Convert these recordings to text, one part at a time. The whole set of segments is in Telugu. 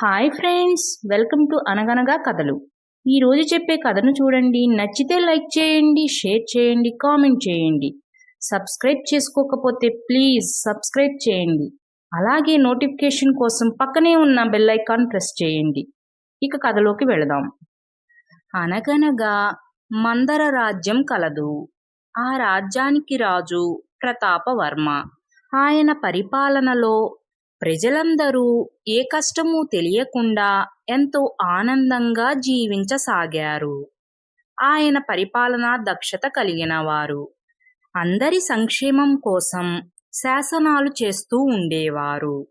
హాయ్ ఫ్రెండ్స్ వెల్కమ్ టు అనగనగా కథలు ఈరోజు చెప్పే కథను చూడండి. నచ్చితే లైక్ చేయండి షేర్ చేయండి కామెంట్ చేయండి. సబ్స్క్రైబ్ చేసుకోకపోతే ప్లీజ్ సబ్స్క్రైబ్ చేయండి. అలాగే నోటిఫికేషన్ కోసం పక్కనే ఉన్న బెల్ ఐకాన్ ప్రెస్ చేయండి. ఇక కథలోకి వెళదాం. అనగనగా మందర రాజ్యం కలదు. ఆ రాజ్యానికి రాజు ప్రతాపవర్మ. ఆయన పరిపాలనలో ప్రజలందరూ ఏ కష్టమూ తెలియకుండా ఎంతో ఆనందంగా జీవించసాగారు. ఆయన పరిపాలనా దక్షత కలిగినవారు. అందరి సంక్షేమం కోసం శాసనాలు చేస్తూ ఉండేవారు.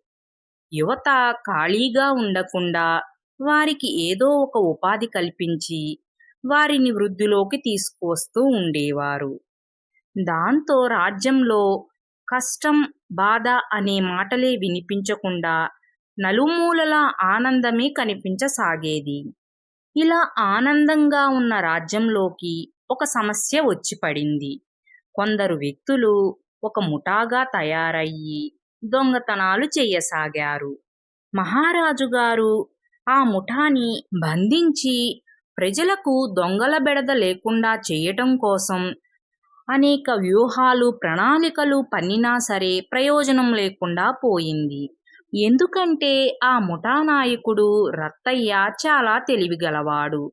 యువత ఖాళీగా ఉండకుండా వారికి ఏదో ఒక ఉపాధి కల్పించి వారిని వృద్ధిలోకి తీసుకువస్తూ ఉండేవారు. దాంతో రాజ్యంలో కష్టం బాధ అనే మాటలే వినిపించకుండా నలుమూలల ఆనందమే కనిపించసాగేది. ఇలా ఆనందంగా ఉన్న రాజ్యంలోకి ఒక సమస్య వచ్చి పడింది. కొందరు వ్యక్తులు ఒక ముఠాగా తయారయ్యి దొంగతనాలు చెయ్యసాగారు మహారాజు గారు ఆ ముఠాని బంధించి ప్రజలకు దొంగల బెడద లేకుండా చేయటం కోసం అనేక వ్యూహాలు ప్రణాళికలు పన్నినా సరే ప్రయోజనం లేకుండా పోయింది. ఎందుకంటే ఆ ముఠా నాయకుడు రత్తయ్య చాలా తెలివిగలవాడు.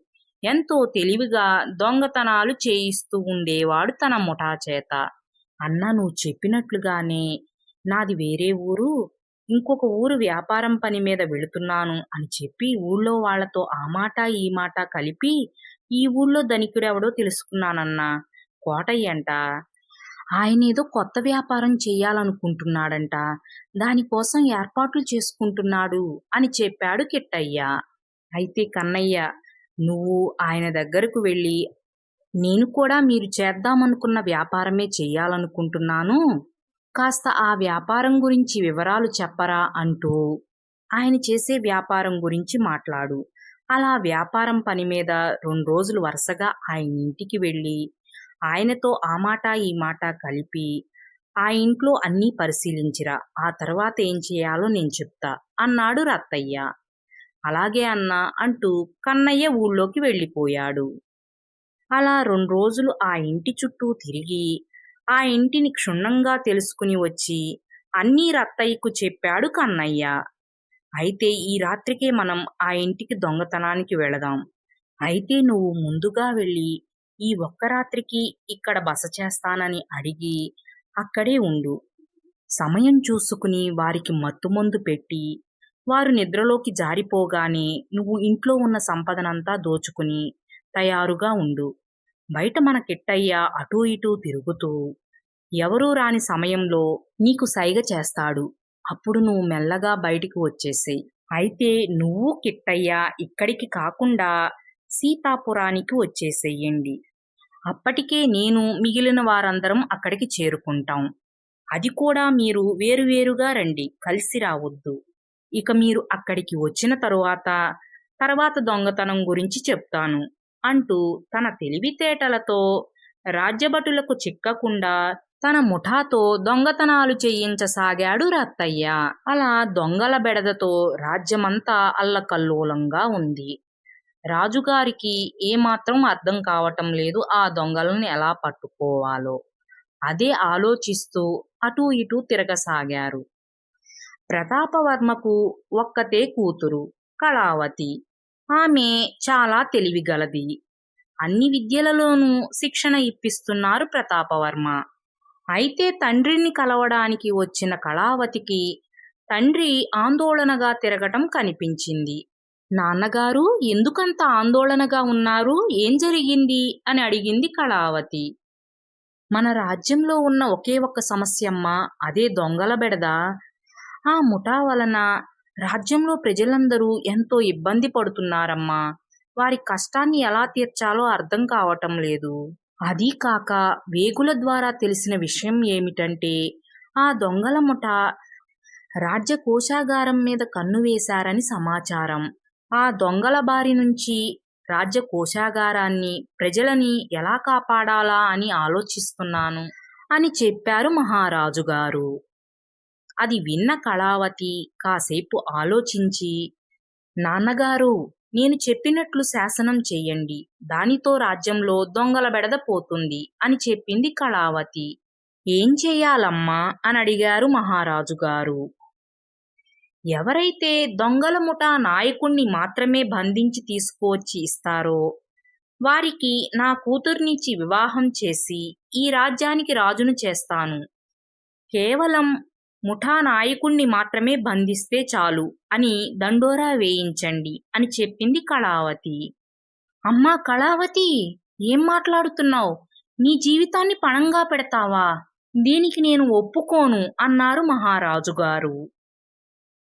ఎంతో తెలివిగా దొంగతనాలు చేయిస్తూ ఉండేవాడు తన ముఠా చేత. అన్న నువ్వు చెప్పినట్లుగానే నాది వేరే ఊరు ఇంకొక ఊరు వ్యాపారం పని మీద వెళుతున్నాను అని చెప్పి ఊళ్ళో వాళ్ళతో ఆ మాట ఈ మాట కలిపి ఈ ఊళ్ళో ధనికుడెవడో తెలుసుకున్నానన్నా. కోటయ్యంట. ఆయన ఏదో కొత్త వ్యాపారం చేయాలనుకుంటున్నాడంట. దానికోసం ఏర్పాట్లు చేసుకుంటున్నాడు అని చెప్పాడు కిట్టయ్య. అయితే కన్నయ్య నువ్వు ఆయన దగ్గరకు వెళ్ళి నేను కూడా మీరు చేద్దామనుకున్న వ్యాపారమే చేయాలనుకుంటున్నాను. కాస్త ఆ వ్యాపారం గురించి వివరాలు చెప్పరా అంటూ ఆయన చేసే వ్యాపారం గురించి మాట్లాడు. అలా వ్యాపారం పని మీద రెండు రోజులు వరుసగా ఆయన ఇంటికి వెళ్ళి ఆయనతో ఆ మాట ఈ మాట కలిపి ఆ ఇంట్లో అన్నీ పరిశీలించిరా. ఆ తర్వాత ఏం చేయాలో నేను చెప్తా అన్నాడు రత్తయ్య. అలాగే అన్నా అంటూ కన్నయ్య ఊళ్ళోకి వెళ్ళిపోయాడు. అలా రెండు రోజులు ఆ ఇంటి చుట్టూ తిరిగి ఆ ఇంటిని క్షుణ్ణంగా తెలుసుకుని వచ్చి అన్నీ రత్తయ్యకు చెప్పాడు కన్నయ్య. అయితే ఈ రాత్రికే మనం ఆ ఇంటికి దొంగతనానికి వెళదాం. అయితే నువ్వు ముందుగా వెళ్ళి ఈ ఒక్క రాత్రికి ఇక్కడ బస చేస్తానని అడిగి అక్కడే ఉండు. సమయం చూసుకుని వారికి మత్తుమందు పెట్టి వారు నిద్రలోకి జారిపోగానే నువ్వు ఇంట్లో ఉన్న సంపదనంతా దోచుకుని తయారుగా ఉండు. బయట మన కిట్టయ్య అటూ ఇటూ తిరుగుతూ ఎవరూ రాని సమయంలో నీకు సైగ చేస్తాడు. అప్పుడు నువ్వు మెల్లగా బయటికి వచ్చేసేయి. అయితే నువ్వు కిట్టయ్య ఇక్కడికి కాకుండా సీతాపురానికి వచ్చేసేయండి. అప్పటికే నేను మిగిలిన వారందరం అక్కడికి చేరుకుంటాం. అది కూడా మీరు వేరువేరుగా రండి కలిసి రావద్దు. ఇక మీరు అక్కడికి వచ్చిన తరువాత తర్వాత దొంగతనం గురించి చెప్తాను అంటూ తన తెలివితేటలతో రాజ్యభటులకు చిక్కకుండా తన ముఠాతో దొంగతనాలు చేయించసాగాడు రత్తయ్య. అలా దొంగల బెడదతో రాజ్యమంతా అల్లకల్లోలంగా ఉంది. రాజుగారికి ఏమాత్రం అర్థం కావటం లేదు. ఆ దొంగలను ఎలా పట్టుకోవాలో. అదే ఆలోచిస్తూ అటూ ఇటూ తిరగసాగారు. ప్రతాపవర్మకు ఒక్కతే కూతురు కళావతి. ఆమె చాలా తెలివిగలది. అన్ని విద్యలలోనూ శిక్షణ ఇప్పిస్తున్నారు ప్రతాపవర్మ. అయితే తండ్రిని కలవడానికి వచ్చిన కళావతికి తండ్రి ఆందోళనగా తిరగటం కనిపించింది. నాన్నగారు ఎందుకంత ఆందోళనగా ఉన్నారు? ఏం జరిగింది? అని అడిగింది కళావతి. మన రాజ్యంలో ఉన్న ఒకే ఒక్క సమస్యమ్మ అదే దొంగల బెడద? ఆ ముఠా వలన రాజ్యంలో ప్రజలందరూ ఎంతో ఇబ్బంది పడుతున్నారమ్మా. వారి కష్టాన్ని ఎలా తీర్చాలో అర్థం కావటం లేదు. అదీ కాక వేగుల ద్వారా తెలిసిన విషయం ఏమిటంటే ఆ దొంగల ముఠ రాజ్య కోశాగారం మీద కన్ను వేశారని సమాచారం. ఆ దొంగల బారి నుంచి రాజ్య కోశాగారాన్ని ప్రజలని ఎలా కాపాడాలా అని ఆలోచిస్తున్నాను అని చెప్పారు మహారాజు గారు అది విన్న కళావతి కాసేపు ఆలోచించి నాన్నగారు నేను చెప్పినట్లు శాసనం చెయ్యండి దానితో రాజ్యంలో దొంగల బెడద పోతుంది అని చెప్పింది కళావతి. ఏం చెయ్యాలమ్మా అని అడిగారు మహారాజు గారు ఎవరైతే దొంగల ముఠా నాయకుణ్ణి మాత్రమే బంధించి తీసుకువచ్చి ఇస్తారో వారికి నా కూతుర్నిచ్చి వివాహం చేసి ఈ రాజ్యానికి రాజును చేస్తాను. కేవలం ముఠా నాయకుణ్ణి మాత్రమే బంధిస్తే చాలు అని దండోరా వేయించండి అని చెప్పింది కళావతి. అమ్మా కళావతి ఏం మాట్లాడుతున్నావు? నీ జీవితాన్ని పణంగా పెడతావా? దీనికి నేను ఒప్పుకోను అన్నారు మహారాజుగారు.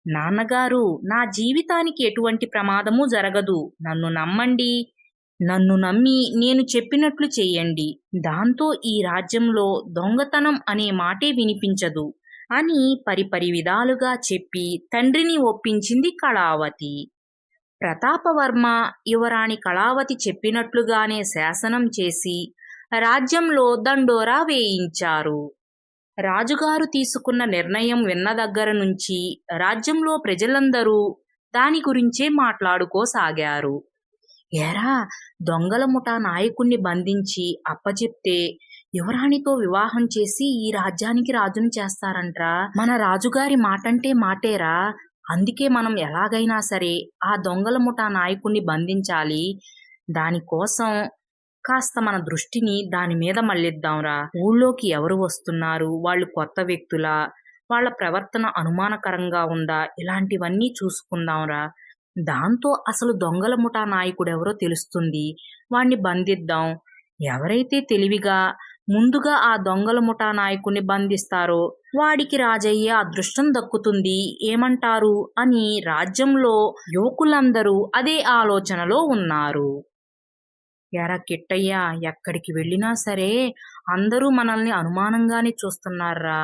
నాన్నగారు నా జీవితానికి ఎటువంటి ప్రమాదము జరగదు. నన్ను నమ్మండి. నన్ను నమ్మి నేను చెప్పినట్లు చెయ్యండి దాంతో ఈ రాజ్యంలో దొంగతనం అనే మాటే వినిపించదు అని పరిపరి విధాలుగా చెప్పి తండ్రిని ఒప్పించింది కళావతి. ప్రతాపవర్మ యువరాణి కళావతి చెప్పినట్లుగానే శాసనం చేసి రాజ్యంలో దండోరా వేయించారు. రాజుగారు తీసుకున్న నిర్ణయం విన్న దగ్గర నుంచి రాజ్యంలో ప్రజలందరూ దాని గురించే మాట్లాడుకోసాగారు. ఏరా దొంగల ముఠా నాయకుణ్ణి బంధించి అప్పచెప్తే యువరాణితో వివాహం చేసి ఈ రాజ్యానికి రాజును చేస్తారంట్రా? మన రాజుగారి మాటంటే మాటేరా? అందుకే మనం ఎలాగైనా సరే ఆ దొంగల ముఠా నాయకుణ్ణి బంధించాలి. దానికోసం కాస్త మన దృష్టిని దాని మీద మళ్ళిద్దాంరా. ఊళ్ళోకి ఎవరు వస్తున్నారు? వాళ్ళు కొత్త వ్యక్తులా? వాళ్ళ ప్రవర్తన అనుమానకరంగా ఉందా? ఇలాంటివన్నీ చూసుకుందాంరా. దాంతో అసలు దొంగల ముఠా నాయకుడెవరో తెలుస్తుంది. వాణ్ణి బంధిద్దాం. ఎవరైతే తెలివిగా ముందుగా ఆ దొంగల ముఠా నాయకుణ్ణి బంధిస్తారో వాడికి రాజయ్య అదృష్టం దక్కుతుంది. ఏమంటారు? అని రాజ్యంలో యువకులందరూ అదే ఆలోచనలో ఉన్నారు. ఎరా కిట్టయ్యా ఎక్కడికి వెళ్ళినా సరే అందరూ మనల్ని అనుమానంగానే చూస్తున్నారా?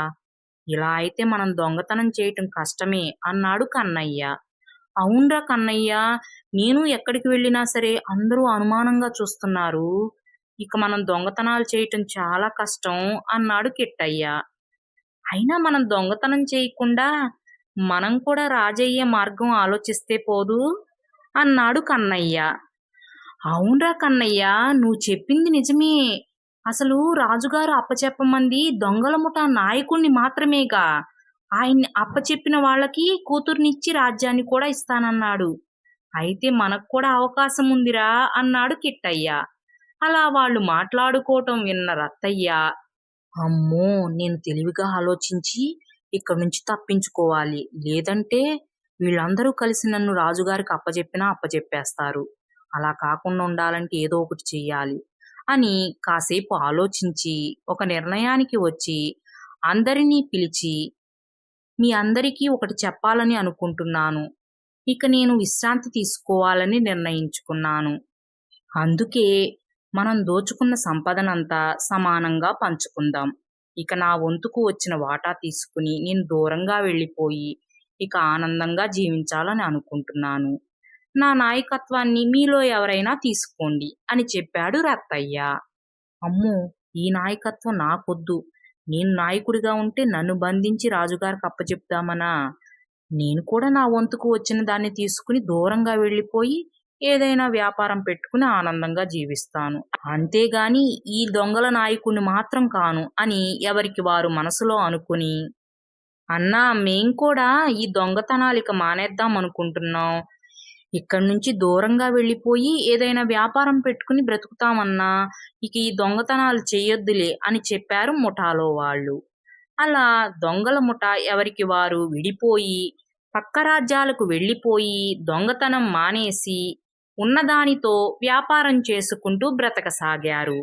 ఇలా అయితే మనం దొంగతనం చేయటం కష్టమే అన్నాడు కన్నయ్య. అవునరా కన్నయ్య నేను ఎక్కడికి వెళ్ళినా సరే అందరూ అనుమానంగా చూస్తున్నారు. ఇక మనం దొంగతనాలు చేయటం చాలా కష్టం అన్నాడు కిట్టయ్య. అయినా మనం దొంగతనం చేయకుండా మనం కూడా రాజయ్యే మార్గం ఆలోచిస్తే పోదు అన్నాడు కన్నయ్య. అవునరా కన్నయ్య నువ్వు చెప్పింది నిజమే. అసలు రాజుగారు అప్పచెప్పమంది దొంగల ముఠా నాయకుణ్ణి మాత్రమేగా. ఆయన్ని అప్పచెప్పిన వాళ్ళకి కూతుర్నిచ్చి రాజ్యాన్ని కూడా ఇస్తానన్నాడు. అయితే మనకు కూడా అవకాశం ఉందిరా అన్నాడు కిట్టయ్య. అలా వాళ్ళు మాట్లాడుకోవటం విన్న రత్తయ్య అమ్మో నేను తెలివిగా ఆలోచించి ఇక్కడి నుంచి తప్పించుకోవాలి. లేదంటే వీళ్ళందరూ కలిసి నన్ను రాజుగారికి అప్పచెప్పినా అప్పచెప్పేస్తారు. అలా కాకుండా ఉండాలంటే ఏదో ఒకటి చెయ్యాలి అని కాసేపు ఆలోచించి ఒక నిర్ణయానికి వచ్చి అందరినీ పిలిచి మీ అందరికీ ఒకటి చెప్పాలని అనుకుంటున్నాను. ఇక నేను విశ్రాంతి తీసుకోవాలని నిర్ణయించుకున్నాను. అందుకే మనం దోచుకున్న సంపదనంతా సమానంగా పంచుకుందాం. ఇక నా వంతుకు వచ్చిన వాటా తీసుకుని నేను దూరంగా వెళ్ళిపోయి ఇక ఆనందంగా జీవించాలని అనుకుంటున్నాను. నా నాయకత్వాన్ని మీలో ఎవరైనా తీసుకోండి అని చెప్పాడు రత్తయ్య. అమ్మో ఈ నాయకత్వం నాకొద్దు. నేను నాయకుడిగా ఉంటే నన్ను బంధించి రాజుగారికి అప్పచెప్తామనా నేను కూడా నా వంతుకు వచ్చిన దాన్ని తీసుకుని దూరంగా వెళ్ళిపోయి ఏదైనా వ్యాపారం పెట్టుకుని ఆనందంగా జీవిస్తాను. అంతేగాని ఈ దొంగల నాయకుడిని మాత్రం కాను అని ఎవరికి వారు మనసులో అనుకుని అన్నా మేం కూడా ఈ దొంగతనాలిక మానేద్దాం అనుకుంటున్నాం. ఇక్కడి నుంచి దూరంగా వెళ్ళిపోయి ఏదైనా వ్యాపారం పెట్టుకుని బ్రతుకుతామన్నా ఇక ఈ దొంగతనాలు చేయొద్దులే అని చెప్పారు ముఠాలో వాళ్ళు. అలా దొంగల ముఠ ఎవరికి వారు విడిపోయి పక్క రాజ్యాలకు వెళ్ళిపోయి దొంగతనం మానేసి ఉన్నదానితో వ్యాపారం చేసుకుంటూ బ్రతకసాగారు.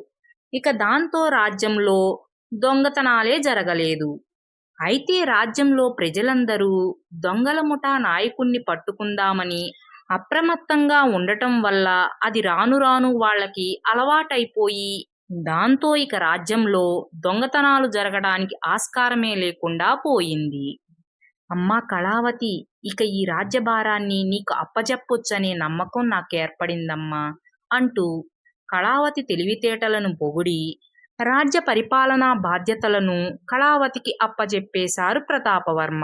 ఇక దాంతో రాజ్యంలో దొంగతనాలే జరగలేదు. అయితే రాజ్యంలో ప్రజలందరూ దొంగల ముఠా నాయకుణ్ణి పట్టుకుందామని అప్రమత్తంగా ఉండటం వల్ల అది రాను రాను వాళ్ళకి అలవాటైపోయి దాంతో ఇక రాజ్యంలో దొంగతనాలు జరగడానికి ఆస్కారమే లేకుండా పోయింది. అమ్మా కళావతి ఇక ఈ రాజ్యభారాన్ని నీకు అప్పజెప్పొచ్చనే నమ్మకం నాకు ఏర్పడిందమ్మా అంటూ కళావతి తెలివితేటలను పొగిడి రాజ్య పరిపాలనా బాధ్యతలను కళావతికి అప్పజెప్పేశారు ప్రతాపవర్మ.